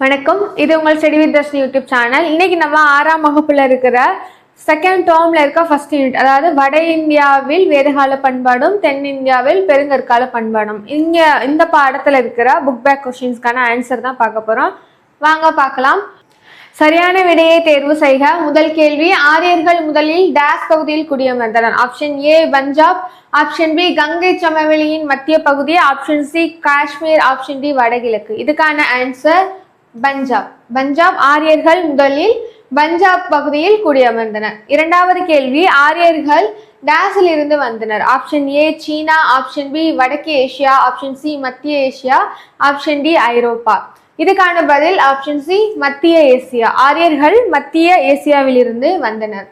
வணக்கம். இது உங்கள் செடி வித் தர்ஷினி யூடியூப் சேனல் இன்னைக்கு நம்ம ஆறாம் வகுப்புல இருக்கிற செகண்ட் டேர்ம்ல இருக்க ஃபர்ஸ்ட் யூனிட் அதாவது வட இந்தியாவில் வேதகால பண்பாடும் தென்னிந்தியாவில் பெருங்கற்கால பண்பாடும். இங்க இந்த பாடத்துல இருக்கிற புக் பேக் கொஸ்டின்ஸ்க்கான ஆன்சர் தான் பார்க்க போறோம். வாங்க பார்க்கலாம். சரியான விடையை தேர்வு செய்க. முதல் கேள்வி ஆரியர்கள் முதலில் டேஸ் பகுதியில் குடியமர்ந்தனர். Option A Punjab. Option B Ganga சமவெளியின் மத்திய பகுதி. Option C Kashmir. Option D வடகிழக்கு. இதுக்கான ஆன்சர் பஞ்சாப். பஞ்சாப் ஆரியர்கள் முதலில் பஞ்சாப் பகுதியில் குடியமர்ந்தனர் இரண்டாவது கேள்வி ஆரியர்கள் டேஸில் இருந்து வந்தனர். Option A China. Option B வடக்கு ஏசியா. ஆப்ஷன் சி மத்திய ஏசியா. Option D Europe. இதுக்கான பதில் ஆப்ஷன் சி மத்திய ஏசியா. ஆரியர்கள் மத்திய ஏசியாவிலிருந்து வந்தனர்.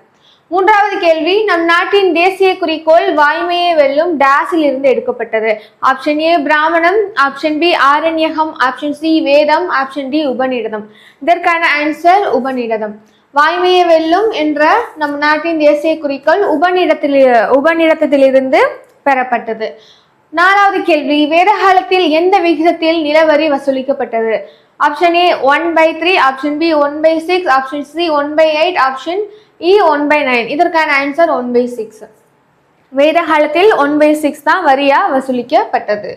மூன்றாவது கேள்வி நம் நாட்டின் தேசிய குறிக்கோள் வாய்மையை வெல்லும் டேஸில் இருந்து எடுக்கப்பட்டது. ஆப்ஷன் ஏ பிராமணம். ஆப்ஷன் பி ஆரண்யகம். ஆப்ஷன் சி வேதம். ஆப்ஷன் டி உபநிடதம். இதற்கான ஆன்சர் உபநிடதம். வாய்மையை வெல்லும் என்ற நம் நாட்டின் தேசிய குறிக்கோள் உபநிடத்தில் உபநிடத்திலிருந்து பெறப்பட்டது. நாலாவது கேள்வி வேத காலத்தில் எந்த விகிதத்தில் நிலவரி வசூலிக்கப்பட்டது? Option A one by three option B one by six option C one by eight option E one by nine இதற்கான ஆன்சர் ஒன் பை சிக்ஸ் வேத காலத்தில் ஒன் பை சிக்ஸ் தான் வரியா வசூலிக்கப்பட்டது.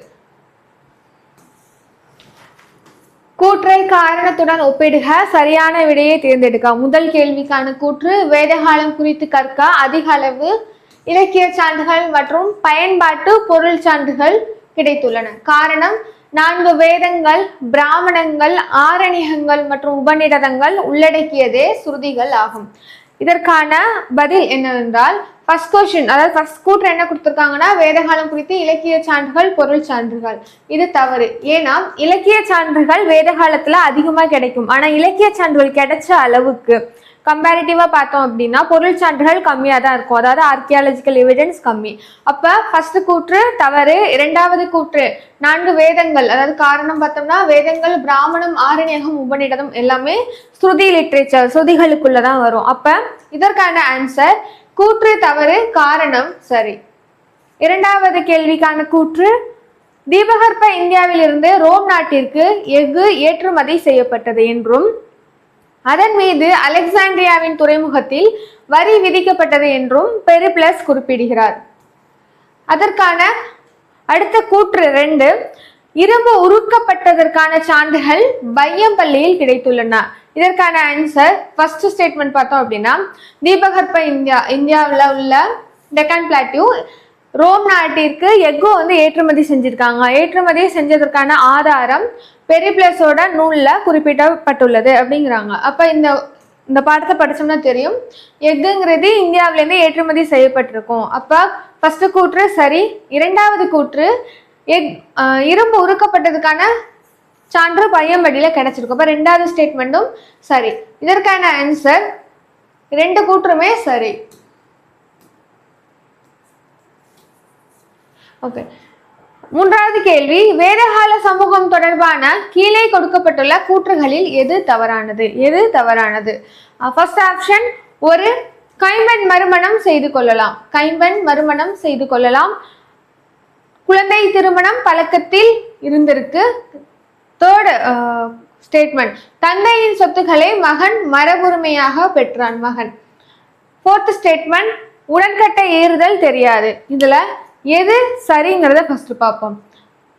கூற்றை காரணத்துடன் ஒப்பிடுக. சரியான விடையை தேர்ந்தெடுக்க. முதல் கேள்விக்கான கூற்று வேதகாலம் குறித்து கற்க அதிக அளவு இலக்கிய சான்றுகள் மற்றும் பயன்பாட்டு பொருள் சான்றுகள் கிடைத்துள்ளன. காரணம் நான்கு வேதங்கள் பிராமணங்கள் ஆரணிகங்கள் மற்றும் உபநிடதங்கள் உள்ளடக்கியதே சுருதிகள் ஆகும். இதற்கான பதில் என்னவென்றால் ஃபர்ஸ்ட் கொஷின் அதாவது ஃபர்ஸ்ட் கூற்று என்ன கொடுத்துருக்காங்கன்னா வேதகாலம் குறித்து இலக்கிய சான்றுகள் பொருள் சான்றுகள். இது தவறு. ஏன்னா இலக்கிய சான்றுகள் வேதகாலத்தில் அதிகமாக அதிகமா கிடைக்கும். ஆனா இலக்கிய சான்றுகள் கிடைச்ச அளவுக்கு கம்பேரிட்டிவாக பார்த்தோம் அப்படின்னா பொருள் சான்றுகள் கம்மியாக தான் இருக்கும். அதாவது ஆர்கியாலஜிக்கல் எவிடன்ஸ் கம்மி. அப்போ ஃபஸ்ட்டு கூற்று தவறு. இரண்டாவது கூற்று நான்கு வேதங்கள். அதாவது காரணம் பார்த்தோம்னா வேதங்கள் பிராமணம் ஆரண்யகம் உபநிடதம் எல்லாமே ஸ்ருதி லிட்ரேச்சர் ஸ்ருதிகளுக்குள்ள தான் வரும். அப்போ இதற்கான ஆன்சர் கூற்று தவறு காரணம் சரி இரண்டாவது கேள்விக்கான கூற்று தீபகற்ப இந்தியாவிலிருந்து ரோம் நாட்டிற்கு எஃகு ஏற்றுமதி செய்யப்பட்டது என்றும் அதன் மீது அலெக்சாண்ட்ரியாவின் துறைமுகத்தில் வரி விதிக்கப்பட்டது என்றும் பெரிப்ளஸ் குறிப்பிடுகிறார். அதற்கான அடுத்த கூற்று ரெண்டு இரும்பு உருக்கப்பட்டதற்கான சான்றுகள் பையம்பள்ளியில் கிடைத்துள்ளன. இதற்கான ஆன்சர் ஃபர்ஸ்ட் ஸ்டேட்மெண்ட் பார்த்தோம் அப்படின்னா தீபகற்ப இந்தியா இந்தியாவில் உள்ள டெக்கான் பிளாட்டியூ ரோம் நாட்டிற்கு எஃகு வந்து ஏற்றுமதி செஞ்சுருக்காங்க. ஏற்றுமதி செஞ்சதற்கான ஆதாரம் பெரிப்ளஸோட நூலில் குறிப்பிடப்பட்டுள்ளது அப்படிங்கிறாங்க. அப்போ இந்த இந்த பாடத்தை படிச்சோம்னா தெரியும். எஃகுங்கிறது இந்தியாவிலேருந்து ஏற்றுமதி செய்யப்பட்டிருக்கும். அப்போ ஃபஸ்ட்டு கூற்று சரி இரண்டாவது கூற்று எக் இரும்பு உருக்கப்பட்டதுக்கான சான்று பையம்படியில் கிடைச்சிருக்கும் அப்போ ரெண்டாவது ஸ்டேட்மெண்ட்டும் சரி. இதற்கான ஆன்சர் ரெண்டு கூற்றுமே சரி. ஓகே மூன்றாவது கேள்வி. வேதகால சமூகம் தொடர்பான கீழே கொடுக்கப்பட்டுள்ள கூற்றுகளில் எது தவறானது? எது தவறானது? ஃபர்ஸ்ட் ஆப்ஷன் ஒரு கைம்பெண் மறுமணம் செய்து கொள்ளலாம். கைம்பெண் மறுமணம் செய்து கொள்ளலாம். குழந்தை திருமணம் பழக்கத்தில் இருந்திருக்கு. தேர்டு ஸ்டேட்மெண்ட் தந்தையின் சொத்துக்களை மகன் மரபுரிமையாக பெற்றான் மகன். ஃபோர்த் ஸ்டேட்மெண்ட் உடன்கட்டை ஏறுதல் தெரியாது. இதுல எது சரிங்கிறத ஃபர்ஸ்ட் பார்ப்போம்.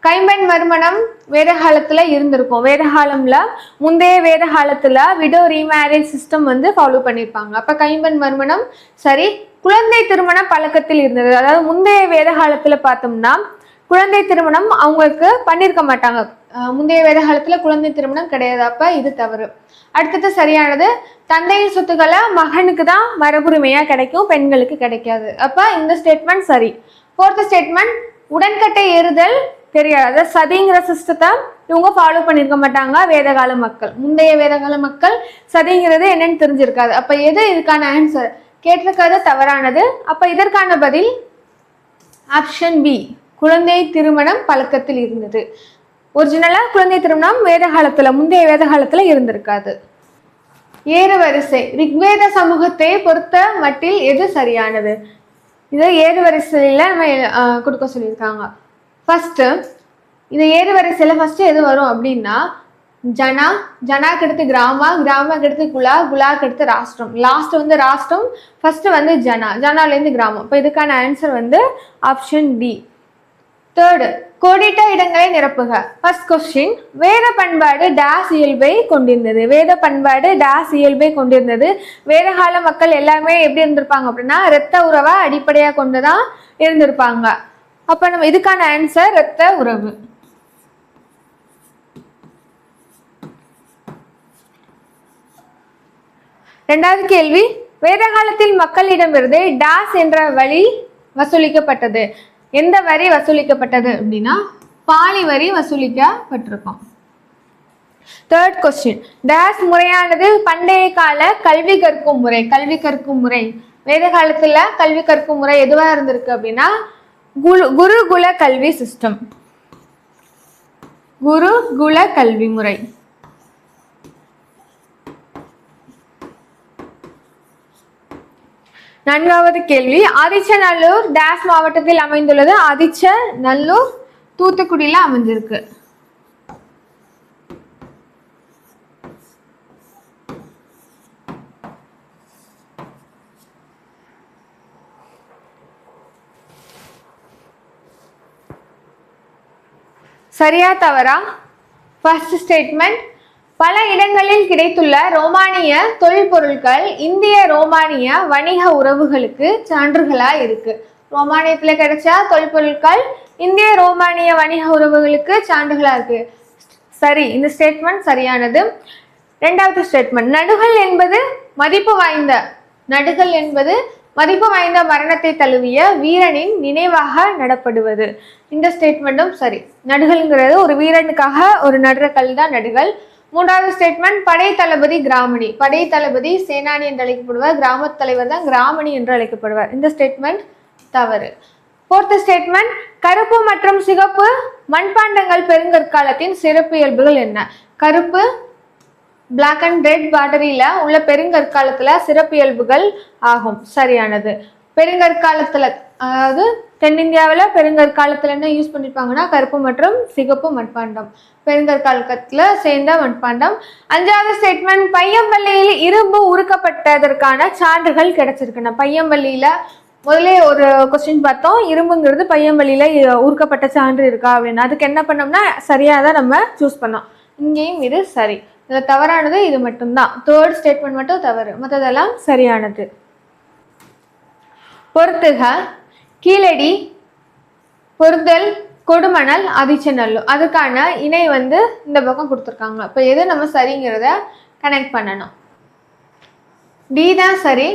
கைம்பெண் மறுமணம் வேத காலத்தில் இருந்திருக்கும். வேத காலமில் முந்தைய வேறு காலத்தில் விடோ ரீமேரேஜ் சிஸ்டம் வந்து ஃபாலோ பண்ணியிருப்பாங்க அப்போ கைம்பெண் மறுமணம் சரி குழந்தை திருமணம் பழக்கத்தில் இருந்தது. அதாவது முந்தைய வேறு காலத்தில் பார்த்தோம்னா குழந்தை திருமணம் அவங்களுக்கு பண்ணியிருக்க மாட்டாங்க. முந்தைய வேத காலத்தில் குழந்தை திருமணம் கிடையாது. அப்போ இது தவறு. அடுத்தது சரியானது தந்தையின் சொத்துக்களை மகனுக்கு தான் மரபுரிமையாக கிடைக்கும் பெண்களுக்கு கிடைக்காது. அப்போ இந்த ஸ்டேட்மெண்ட் சரி. ஃபோர்த் ஸ்டேட்மெண்ட் உடன்கட்டை ஏறுதல் தெரியாது. அதாவது சதிங்கிற சிஸ்டத்தை இவங்க ஃபாலோ பண்ணியிருக்க மாட்டாங்க வேதகால மக்கள். முந்தைய வேதகால மக்கள் சதிங்கிறது என்னன்னு தெரிஞ்சிருக்காது. அப்ப எது இதுக்கான ஆன்சர் கேட்டிருக்கிறது தவறானது. அப்ப இதற்கான பதில் ஆப்ஷன் பி குழந்தை திருமணம் பழக்கத்தில் இருந்தது. ஒரிஜினலா குழந்தை திருமணம் வேதகாலத்துல முந்தைய வேதகாலத்துல இருந்திருக்காது. ஏறு வரிசை ரிக்வேத சமூகத்தை பொறுத்த மட்டில் எது சரியானது? இதை ஏறு வரிசையில் நம்ம கொடுக்க சொல்லியிருக்காங்க. ஃபஸ்ட்டு இது ஏறு வரிசையில் ஃபஸ்ட்டு எது வரும் அப்படின்னா ஜனா ஜனாக்கு அடுத்து கிராமா கிராமாக்கு அடுத்து குலா குலாக்கு அடுத்து ராஷ்டிரம். லாஸ்ட் வந்து ராஷ்டிரம் ஃபர்ஸ்ட் வந்து ஜனா ஜனாலேருந்து கிராமம். இப்போ இதுக்கான ஆன்சர் வந்து ஆப்ஷன் டி தேர்டு கோடிட்ட இடங்களை நிரப்புக. ஃபர்ஸ்ட் கொஸ்டின் வேத பண்பாடு டேஸ் இயல்பை கொண்டிருந்தது. வேத பண்பாடு டேஸ் இயல்பை கொண்டிருந்தது. வேதகால மக்கள் எல்லாமே எப்படி இருந்திருப்பாங்க அப்படின்னா இரத்த உறவை அடிப்படையாக கொண்டு தான் இருந்திருப்பாங்க. அப்போ நம்ம இதுக்கான ஆன்சர் இரத்த உறவு. ரெண்டாவது கேள்வி வேத காலத்தில் மக்களிடமிருந்து டாஸ் என்ற வழி வசூலிக்கப்பட்டது. எந்த வரி வசூலிக்கப்பட்டது அப்படின்னா பாலி வரி வசூலிக்கப்பட்டிருக்கும். தேர்ட் கொஸ்டின் டேஸ் முறையானது பண்டைய கால கல்வி கற்கும் முறை. கல்வி கற்கும் முறை. வேத காலத்துல கல்வி கற்கும் முறை எதுவா இருந்திருக்கு அப்படின்னா குரு குருகுல கல்வி சிஸ்டம் குருகுல கல்வி முறை. நான்காவது கேள்வி. அதிச்சநல்லூர் டேஸ் மாவட்டத்தில் அமைந்துள்ளது. அதிச்ச நல்லூர் தூத்துக்குடியில் அமைஞ்சிருக்கு சரியா தவறா? ஃபர்ஸ்ட் ஸ்டேட்மெண்ட் பல இடங்களில் கிடைத்துள்ள ரோமானிய தொல்பொருட்கள் இந்திய ரோமானிய வணிக உறவுகளுக்கு சான்றுகளா இருக்கு. ரோமானியத்துல கிடைச்ச தொல்பொருட்கள் இந்திய ரோமானிய வணிக உறவுகளுக்கு சான்றுகளா இருக்கு. சரி இந்த ஸ்டேட்மெண்ட் சரியானது. ரெண்டாவது ஸ்டேட்மெண்ட் நடுகள் என்பது மதிப்பு வாய்ந்த நடுகள் என்பது மதிப்பு வாய்ந்த மரணத்தை தழுவிய வீரனின் நினைவாக நடப்படுவது. இந்த ஸ்டேட்மெண்ட்டும் சரி. நடுகள்ங்கிறது ஒரு வீரனுக்காக ஒரு நடுற கல் தான் நடுகள் மூன்றாவது ஸ்டேட்மெண்ட் படை தளபதி கிராமணி. படை தளபதி சேனானி என்று அழைக்கப்படுவார். கிராம தலைவர் தான் கிராமணி என்று அழைக்கப்படுவார். இந்த ஸ்டேட்மெண்ட் தவறு. போர்த்த ஸ்டேட்மெண்ட் கருப்பு மற்றும் சிகப்பு மண்பாண்டங்கள் பெருங்கற்காலத்தின் சிறப்பு இயல்புகள் என்ன? கருப்பு பிளாக் அண்ட் ரெட் பாட்டரியில் உள்ள பெருங்கற்காலத்துல சிறப்பியல்புகள் ஆகும். சரியானது. பெருங்கற்காலத்தில் அதாவது தென்னிந்தியாவில் பெருங்கற்காலத்தில் என்ன யூஸ் பண்ணியிருப்பாங்கன்னா கருப்பு மற்றும் சிகப்பு மட்பாண்டம் பெருங்கற்காலத்தில் சேர்ந்த மட்பாண்டம் அஞ்சாவது ஸ்டேட்மெண்ட் பையம்பள்ளியில் இரும்பு உருக்கப்பட்டதற்கான சான்றுகள் கிடைச்சிருக்குண்ணா. பையம்பள்ளியில் முதலே ஒரு கொஸ்டின் பார்த்தோம். இரும்புங்கிறது பையம்பள்ளியில் உருக்கப்பட்ட சான்று இருக்கா அப்படின்னு. அதுக்கு என்ன பண்ணோம்னா சரியாக தான் நம்ம சூஸ் பண்ணோம். இங்கேயும் இது சரி. இதில் தவறானது இது மட்டும்தான். தேர்ட் ஸ்டேட்மெண்ட் மட்டும் தவறு. மற்றதெல்லாம் சரியானது. பொறுத்துக. கீழடி பொருந்தல் கொடுமணல் அதிச்சநல்லு அதுக்கான இணை வந்து இந்த பக்கம் கொடுத்துருக்காங்க. இப்போ எது நம்ம சரிங்கிறத கனெக்ட் பண்ணணும். டி தான் சரி.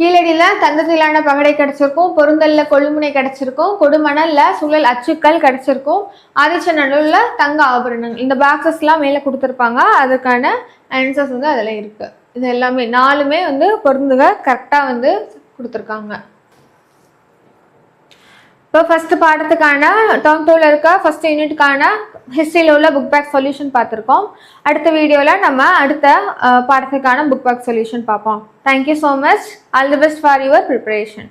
கீழடியில் தங்கத்திலான பகடை கிடச்சிருக்கும் பொருந்தலில் கொள்முனை கிடச்சிருக்கும் கொடுமணலில் சுழல் அச்சுக்கள் கிடச்சிருக்கும் ஆதிச்சநல்லூரில் தங்க ஆபரணங்கள். இந்த பாக்ஸஸ்லாம் மேலே கொடுத்துருப்பாங்க. அதுக்கான ஆன்சர்ஸ் வந்து அதில் இருக்குது இது எல்லாமே நாலுமே வந்து பொருந்துக கரெக்டாக வந்து கொடுத்துருக்காங்க. இப்போ ஃபர்ஸ்ட் பாடத்துக்கான டேர்ம் டூவில் இருக்க ஃபர்ஸ்ட் யூனிட்டுக்கான ஹிஸ்ட்ரியில் உள்ள புக் பேக் சொல்யூஷன் பார்த்துருக்கோம். அடுத்த வீடியோவில் நம்ம அடுத்த பாடத்துக்கான புக் பேக் சொல்யூஷன் பார்ப்போம். Thank you so much all the best for your preparation